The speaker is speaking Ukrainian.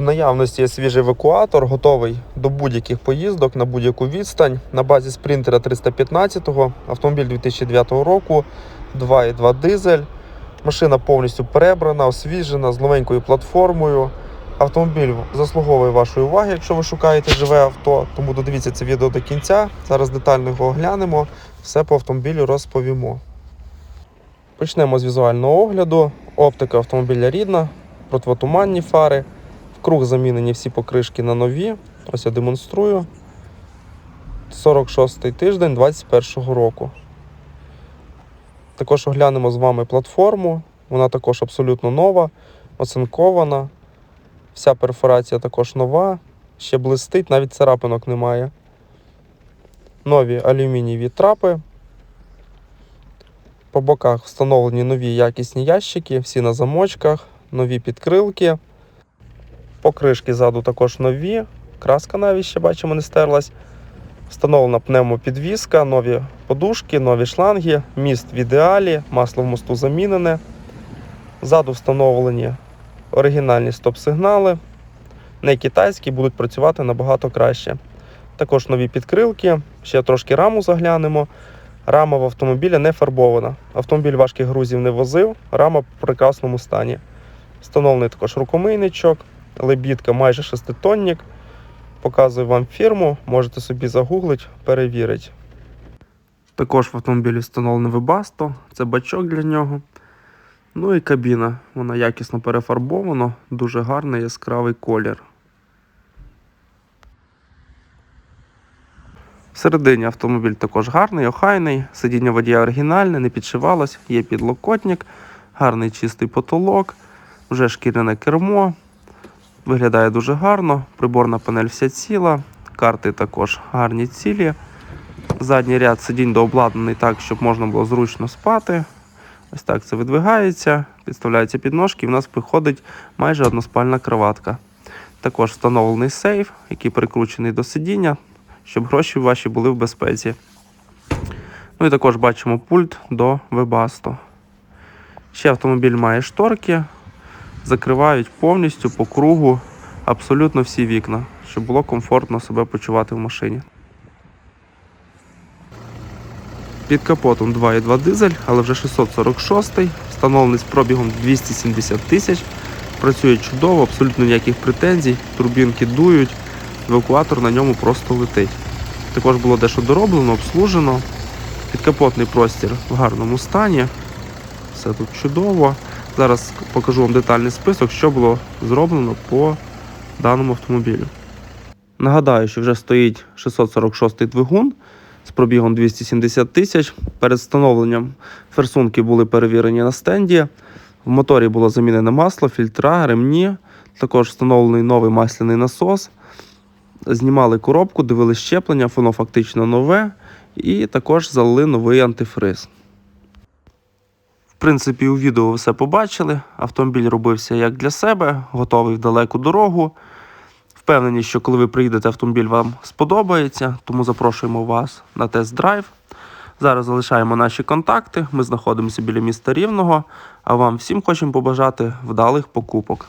В наявності є свіжий евакуатор, готовий до будь-яких поїздок на будь-яку відстань. На базі спринтера 315-го, автомобіль 2009 року, 2,2 дизель. Машина повністю перебрана, освіжена, з новенькою платформою. Автомобіль заслуговує вашої уваги, якщо ви шукаєте живе авто. Тому додивіться це відео до кінця. Зараз детально його оглянемо, все по автомобілю розповімо. Почнемо з візуального огляду. Оптика автомобіля рідна, противотуманні фари. Вкруг замінені всі покришки на нові. Ось я демонструю. 46-й тиждень 2021 року. Також оглянемо з вами платформу. Вона також абсолютно нова, оцинкована. Вся перфорація також нова, ще блистить, навіть царапинок немає. Нові алюмінієві трапи. По боках встановлені нові якісні ящики, всі на замочках, нові підкрилки. Покришки ззаду також нові. Краска навіть ще бачимо не стерлась. Встановлена пневмопідвізка, нові подушки, нові шланги, міст в ідеалі, масло в мосту замінене. Ззаду встановлені оригінальні стоп-сигнали. Не китайські будуть працювати набагато краще. Також нові підкрилки, ще трошки раму заглянемо. Рама в автомобіля не фарбована. Автомобіль важких грузів не возив, рама в прекрасному стані. Встановлений також рукомийничок, лебідка майже шеститонник. Показую вам фірму, можете собі загуглити, перевірити. Також в автомобілі встановлений вебасто, це бачок для нього. Ну і кабіна. Вона якісно перефарбована, дуже гарний яскравий колір. Всередині автомобіль також гарний, охайний, сидіння водія оригінальне, не підшивалось, є підлокотник, гарний чистий потолок, вже шкіряне кермо. Виглядає дуже гарно, приборна панель вся ціла, карти також гарні цілі. Задній ряд сидінь дообладнаний так, щоб можна було зручно спати. Ось так це видвигається, підставляються підножки, і в нас виходить майже односпальна кроватка. Також встановлений сейф, який прикручений до сидіння, щоб гроші ваші були в безпеці. Ну і також бачимо пульт до Webasto. Ще автомобіль має шторки, закривають повністю по кругу абсолютно всі вікна, щоб було комфортно себе почувати в машині. Під капотом 2,2 дизель, але вже 646 встановлений з пробігом 270 тисяч. Працює чудово, абсолютно ніяких претензій, турбінки дують, евакуатор на ньому просто летить. Також було дещо дороблено, обслужено. Підкапотний простір в гарному стані. Все тут чудово. Зараз покажу вам детальний список, що було зроблено по даному автомобілю. Нагадаю, що вже стоїть 646 двигун з пробігом 270 тисяч. Перед встановленням форсунки були перевірені на стенді. В моторі було замінене масло, фільтра, ремні. Також встановлений новий масляний насос. Знімали коробку, дивили щеплення, воно фактично нове. І також залили новий антифриз. В принципі, у відео все побачили. Автомобіль робився як для себе, готовий в далеку дорогу. Впевнені, що коли ви приїдете, автомобіль вам сподобається, тому запрошуємо вас на тест-драйв. Зараз залишаємо наші контакти. Ми знаходимося біля міста Рівного, а вам всім хочемо побажати вдалих покупок.